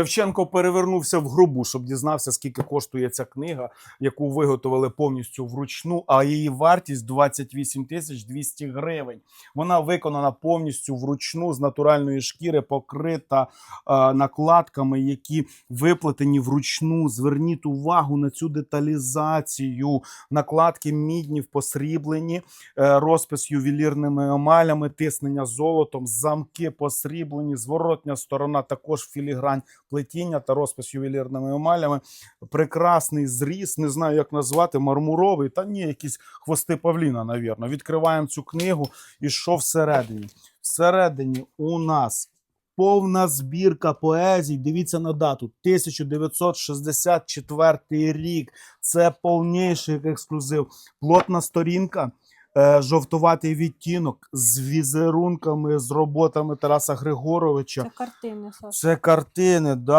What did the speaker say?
Шевченко перевернувся в гробу, щоб дізнався, скільки коштує ця книга, яку виготовили повністю вручну, а її вартість 28 тисяч 200 гривень. Вона виконана повністю вручну з натуральної шкіри, покрита е, накладками, які виплетені вручну. Зверніть увагу на цю деталізацію. Накладки мідні посріблені, е, розпис ювелірними емалями, тиснення золотом, замки посріблені, зворотня сторона також філігрань плетіння та розпис ювелірними емалями. Прекрасний зріз, не знаю, як назвати, мармуровий, та ні, якісь хвости Павліна, навірно. Відкриваємо цю книгу. І що всередині? Всередині у нас повна збірка поезій. Дивіться на дату: 1964 рік. Це повніший ексклюзив. Плотна сторінка. Е, Жовтуватий відтінок з візерунками, з роботами Тараса Григоровича. Це картини, Саша. Це картини, да.